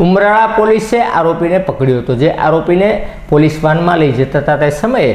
ઉમરાળા પોલીસે આરોપીને પકડ્યો હતો. જે આરોપીને પોલીસ વાનમાં લઈ જતા તે સમયે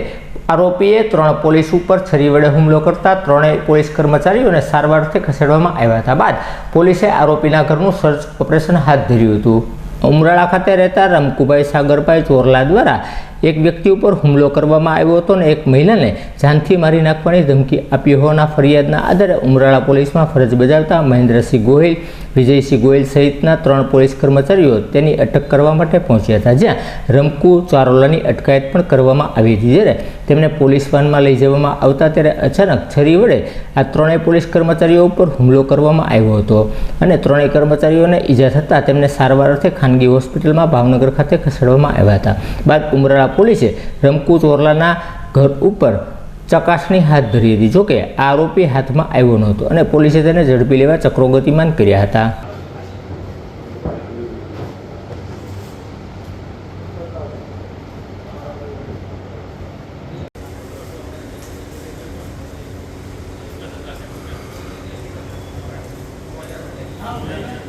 આરોપીએ ત્રણ પોલીસ ઉપર છરી વડે હુમલો કરતા ત્રણેય પોલીસ કર્મચારીઓને સારવારથી ખસેડવામાં આવ્યા હતા બાદ પોલીસે આરોપીના ઘરનું સર્ચ ઓપરેશન હાથ ધર્યું હતું. ઉમરાળા ખાતે રહેતા રમકુભાઈ સાગરભાઈ ચોરલા દ્વારા એક વ્યક્તિ ઉપર હુમલો કરવામાં આવ્યો હતો અને એક મહિલાને જાનથી મારી નાખવાની ધમકી આપી હોવાના ફરિયાદના આધારે ઉમરાળા પોલીસમાં ફરજ બજાવતા મહેન્દ્રસિંહ ગોહિલ, વિજયસિંહ ગોયલ સહિતના ત્રણ પોલીસ કર્મચારીઓ તેની અટક કરવા માટે પહોંચ્યા હતા, જ્યાં રમકુ ચારોલાની અટકાયત પણ કરવામાં આવી હતી. જ્યારે તેમને પોલીસ વાનમાં લઈ જવામાં આવતા ત્યારે અચાનક છરી વડે આ ત્રણેય પોલીસ કર્મચારીઓ ઉપર હુમલો કરવામાં આવ્યો હતો અને ત્રણેય કર્મચારીઓને ઈજા થતાં તેમને સારવાર અર્થે ખાનગી હોસ્પિટલમાં ભાવનગર ખાતે ખસેડવામાં આવ્યા હતા. બાદ ઉમરાળા પોલીસે રમકુ ચોરલાના ઘર ઉપર ચકાસણી હાથ ધરી હતી. જોકે આરોપી હાથમાં આવ્યો નહોતો અને પોલીસે તેને ઝડપી લેવા ચક્રો ગતિમાન કર્યા હતા. ચાલુ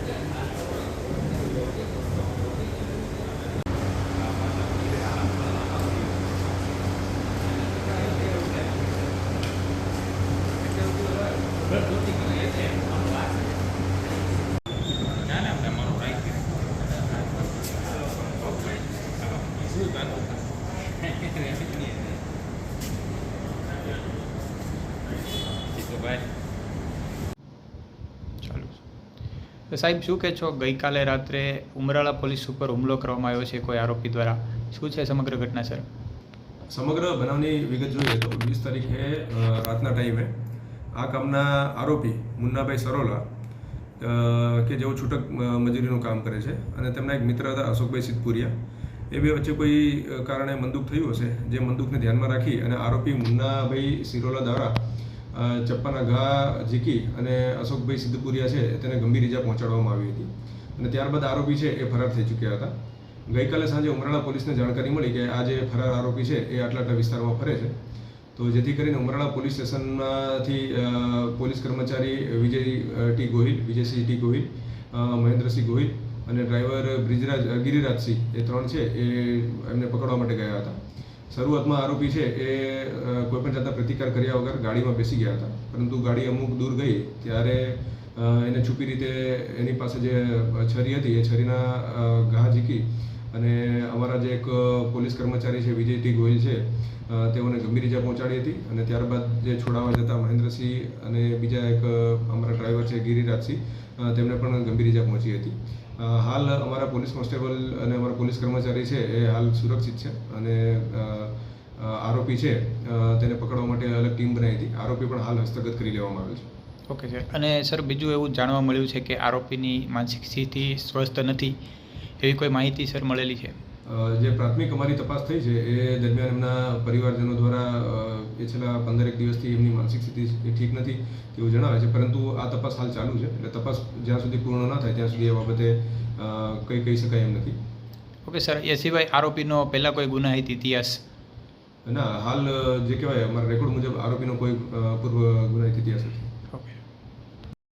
સાહેબ, શું કહે છો? ગઈકાલે રાત્રે ઉમરાળા પોલીસ ઉપર હુમલો કરવામાં આવ્યો છે, કોઈ આરોપી દ્વારા. શું છે સમગ્ર ઘટના, સર? સમગ્ર બનાવની વિગત જોઈએ તો વીસ તારીખે રાતના ટાઈમે આ કામના આરોપી મુન્નાભાઈ સરોલા કે જેઓ છૂટક મજૂરીનું કામ કરે છે અને તેમના એક મિત્ર હતા અશોકભાઈ સિદ્ધપુરિયા. એ બે વચ્ચે કોઈ કારણે મંદુક થયું હશે, જે મંદુકને ધ્યાનમાં રાખી અને આરોપી મુન્નાભાઈ સિરોલા દ્વારા ચપ્પાના ઘા ઝીકી અને અશોકભાઈ સિદ્ધપુરિયા છે તેને ગંભીર ઇજા પહોંચાડવામાં આવી હતી. અને ત્યારબાદ આરોપી છે એ ફરાર થઈ ચૂક્યા હતા. ગઈકાલે સાંજે ઉમરાળા પોલીસને જાણકારી મળી કે આ જે ફરાર આરોપી છે એ આટલા આટલા વિસ્તારમાં ફરે છે. તો જેથી કરીને ઉમરાળા પોલીસ સ્ટેશનમાંથી પોલીસ કર્મચારી વિજય ટી ગોહિલ, વિજયસિંહ ટી ગોહિલ મહેન્દ્રસિંહ ગોહિલ અને ડ્રાઈવર બ્રિજરાજ ગિરિરાજસિંહ, એ ત્રણ છે, એ એમને પકડવા માટે ગયા હતા. શરૂઆતમાં આરોપી છે, એ કોઈપણ જાતના પ્રતિકાર કર્યા વગર ગાડીમાં બેસી ગયા હતા. પરંતુ ગાડી અમુક દૂર ગઈ, ત્યારે એને છુપી રીતે એની પાસે જે છરી હતી, એ છરીના ઘા ઝીકી અને અમારા જે એક પોલીસ કર્મચારી છે, વિજય ટી ગોયલ છે તેઓને ગંભીર ઇજા પહોંચાડી હતી અને ત્યારબાદ જે છોડાવવા જતા મહેન્દ્રસિંહ અને બીજા એક અમારા ડ્રાઈવર છે, ગિરિરાજસિંહ તેમને પણ ગંભીર ઇજા પહોંચી હતી. હાલ અમારા પોલીસ કોન્સ્ટેબલ અને અમારા પોલીસ કર્મચારી છે, એ હાલ સુરક્ષિત છે અને આરોપી છે તેને પકડવા માટે અલગ ટીમ બનાવી હતી. આરોપી પણ હાલ હસ્તગત કરી લેવામાં આવ્યો છે. ઓકે સર અને સર, બીજું એવું જાણવા મળ્યું છે કે આરોપીની માનસિક સ્થિતિ સ્વસ્થ નથી, એવી કોઈ માહિતી સર મળેલી છે? જે પ્રાથમિક અમારી તપાસ થઈ છે એ દરમિયાન એમના પરિવારજનો દ્વારા એ છેલ્લા પંદરેક દિવસથી એમની માનસિક સ્થિતિ ઠીક નથી તેવું જણાવે છે પરંતુ આ તપાસ હાલ ચાલુ છે એટલે તપાસ જ્યાં સુધી પૂર્ણ ન થાય ત્યાં સુધી એ બાબતે કંઈ કહી શકાય એમ નથી. ઓકે સર એ સિવાય આરોપીનો પહેલાં કોઈ ગુનાહિત ઇતિહાસ? ના હાલ જે કહેવાય અમારા રેકોર્ડ મુજબ આરોપીનો કોઈ પૂર્વ ગુનાહિત ઇતિહાસ નથી.